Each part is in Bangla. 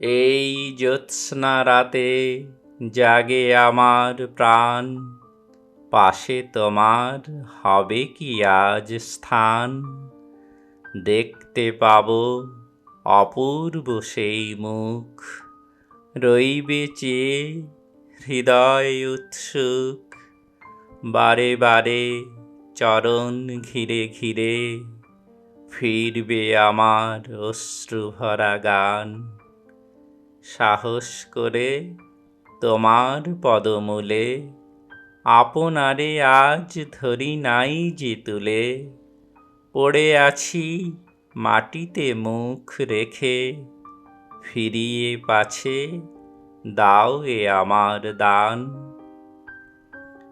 এই জ্যোৎস্না রাতে জাগে আমার প্রাণ। পাশে তোমার হবে কি আজ স্থান? দেখতে পাবো অপূর্ব সেই মুখ। রইবে চেয়ে হৃদয় উৎসুক, বারে বারে চরণ ঘিরে ঘিরে ফিরবে আমার অশ্রুভরা গান। সাহস করে তোমার পদমূলে। আপনারে আজ ধরি নাই যে তুলে। পড়ে আছি মাটিতে মুখ রেখে। ফিরিয়ে পাছে দাও এ আমার দান।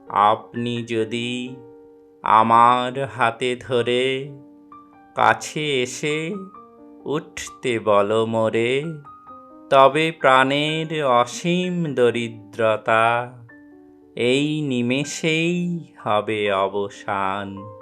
আপনি যদি আমার হাতে ধরে কাছে এসে উঠতে বলো মোরে। তবে প্রাণের অসীম দরিদ্রতা এই নিমেষেই হবে অবসান।